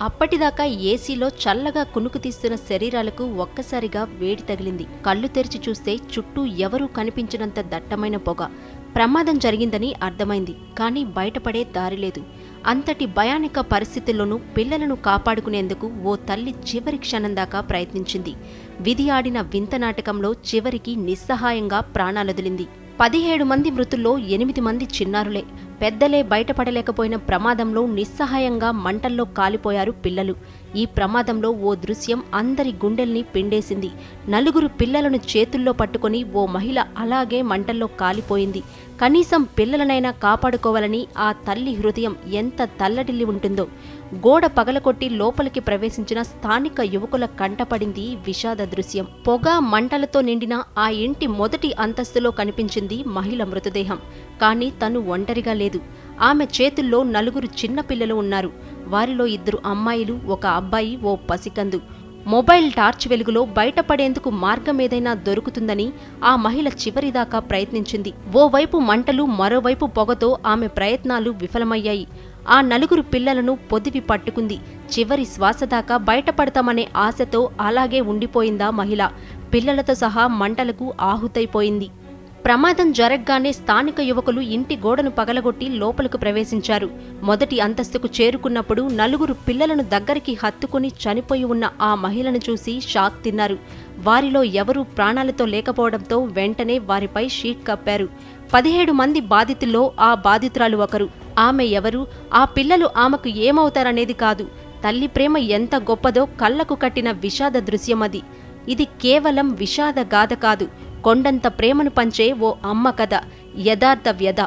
అప్పటిదాకా ఏసీలో చల్లగా కునుకు తీస్తున్న శరీరాలకు ఒక్కసారిగా వేడి తగిలింది. కళ్ళు తెరిచి చూస్తే చుట్టూ ఎవరూ కనిపించినంత దట్టమైన పొగ. ప్రమాదం జరిగిందని అర్థమైంది కానీ బయటపడే దారి లేదు. అంతటి భయానక పరిస్థితుల్లోనూ పిల్లలను కాపాడుకునేందుకు ఓ తల్లి చివరి క్షణం దాకా ప్రయత్నించింది. విధి ఆడిన వింత నాటకంలో చివరికి నిస్సహాయంగా ప్రాణాలొదిలింది. పదిహేడు మంది మృతుల్లో ఎనిమిది మంది చిన్నారులే. పెద్దలే బయటపడలేకపోయిన ప్రమాదంలో నిస్సహాయంగా మంటల్లో కాలిపోయారు పిల్లలు. ఈ ప్రమాదంలో ఓ దృశ్యం అందరి గుండెల్ని పిండేసింది. నలుగురు పిల్లలను చేతుల్లో పట్టుకొని ఓ మహిళ అలాగే మంటల్లో కాలిపోయింది. కనీసం పిల్లలనైనా కాపాడుకోవాలని ఆ తల్లి హృదయం ఎంత తల్లడిల్లి ఉంటుందో. గోడ పగలకొట్టి లోపలికి ప్రవేశించిన స్థానిక యువకుల కంటపడింది విషాద దృశ్యం. పొగ మంటలతో నిండిన ఆ ఇంటి మొదటి అంతస్తులో కనిపించింది మహిళ మృతదేహం. కానీ తను ఒంటరిగా లేదు ఆమె చేతుల్లో నలుగురు చిన్నపిల్లలు ఉన్నారు. వారిలో ఇద్దరు అమ్మాయిలు ఒక అబ్బాయి ఓ పసికందు. మొబైల్ టార్చ్ వెలుగులో బయటపడేందుకు మార్గం ఏదైనా దొరుకుతుందని ఆ మహిళ చివరిదాకా ప్రయత్నించింది. ఓవైపు మంటలు మరోవైపు పొగతో ఆమె ప్రయత్నాలు విఫలమయ్యాయి. ఆ నలుగురు పిల్లలను పొదివి పట్టుకుంది. చివరి శ్వాస దాకా బయటపడతామనే ఆశతో అలాగే ఉండిపోయిందా మహిళ. పిల్లలతో సహా మంటలకు ఆహుతైపోయింది. ప్రమాదం జరగగానే స్థానిక యువకులు ఇంటి గోడను పగలగొట్టి లోపలకు ప్రవేశించారు. మొదటి అంతస్తుకు చేరుకున్నప్పుడు నలుగురు పిల్లలను దగ్గరికి హత్తుకుని చనిపోయి ఉన్న ఆ మహిళను చూసి షాక్ తిన్నారు. వారిలో ఎవరూ ప్రాణాలతో లేకపోవడంతో వెంటనే వారిపై షీట్ కప్పారు. పదిహేడు మంది బాధితుల్లో ఆ బాధితురాలు ఒకరు. ఆమె ఎవరు? ఆ పిల్లలు ఆమెకు ఏమవుతారనేది కాదు. తల్లి ప్రేమ ఎంత గొప్పదో కళ్ళకు కట్టిన విషాద దృశ్యమది. ఇది కేవలం విషాద గాథ కాదు. కొండంత ప్రేమను పంచే ఓ అమ్మ కథ యథార్థ వ్యధ.